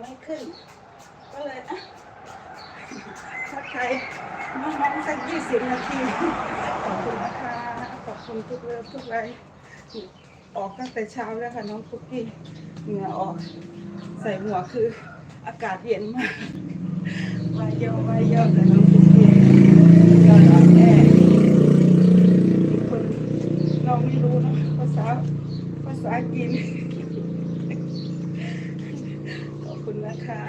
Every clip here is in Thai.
ไม่ขึ้น ก็เลยอะถ้าใครน้องๆสักยี่สิบนาทีขอบคุณนะคะขอบคุณทุกเรื่องทุกไรออกตั้งแต่เช้าแล้วค่ะน้องคุกกี้เหงื่อออก ใส่หมวกคืออากาศเย็นมากวายเยอะวายเยอะแต่น้องคุกกี้ยอดอ่อนแออีกคนเราไม่รู้นะภาษาภาษากิน ขอบ ค่ะ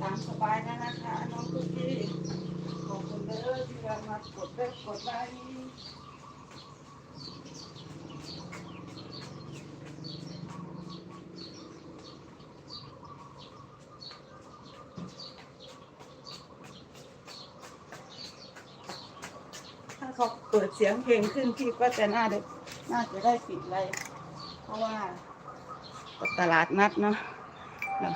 ตามสบายนะนะคะน้องคุกกี้ขอบคุณเด้อที่มากดเลิกกดไลค์ เขาเปิดเสียงเพลงขึ้นพี่ก็จะน่าได้น่าจะได้ปิดไลค์เพราะว่าตลาดนัดเนาะเนาะ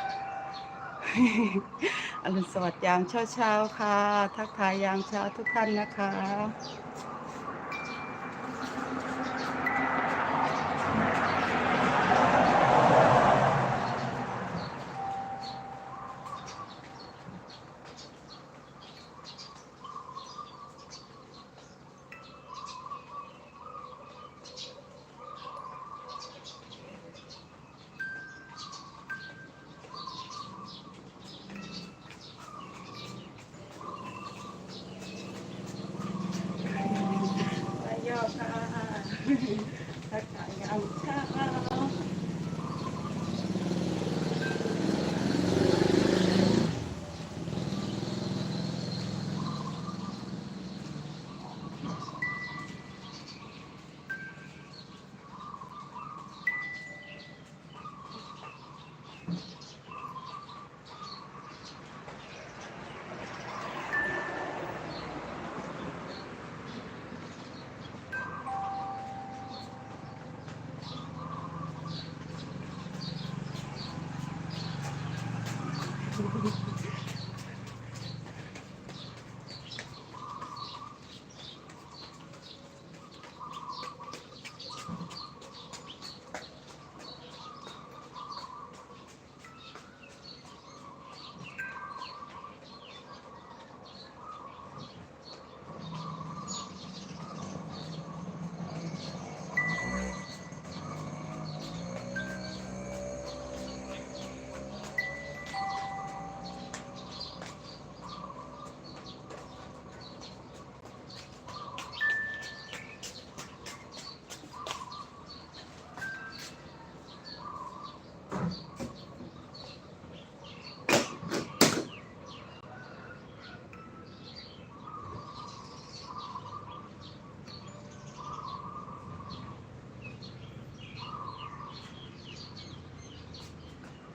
อรุณสวัสดิ์ยามเช้าๆค่ะ ทักทายยามเช้าทุกท่านนะคะ ไปย่อค่ะ ทั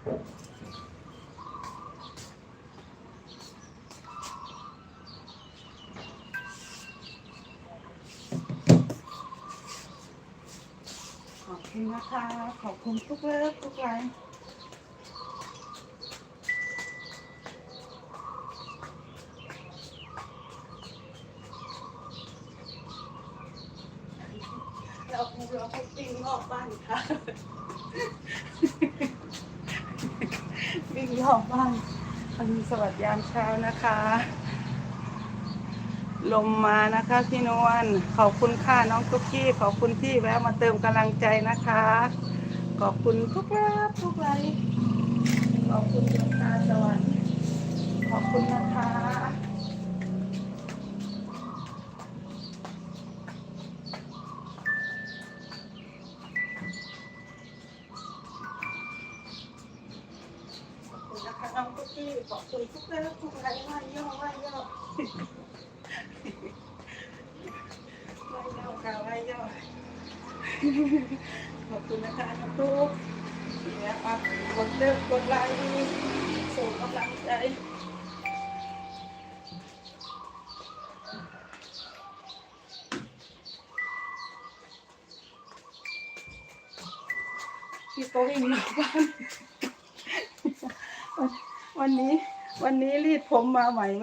ขอบคุณนะคะ ขอบคุณทุกเลิฟทุกไลน์เราเราไปปิ้งรอบบ้านค่ะ วิ่งรอบบ้านอรุณสวัสดิ์ยามเช้านะคะ ลมมานะคะพี่นวลขอบคุณค่ะน้องทุกกี้ ขอบคุณที่แวะมาเติมกำลังใจนะคะ ขอบคุณทุกรับทุกไลขอบคุณดวงตาสวรรค์ขอบคุณนะคะ นะคะน้องทุกกี้ขอบคุณทุกเรับทุกไลค์ว่าย่อว่าย่อไม่ย่อค่ะไม่ย่อขอบคุณนะคะน้องตุ๊กเนี่ยมากดเลิกกดไลค์ส่งกำลังใจพี่ก็วิ่งรอบบ้าน วันนี้ วันนี้รีดผมมาใหม่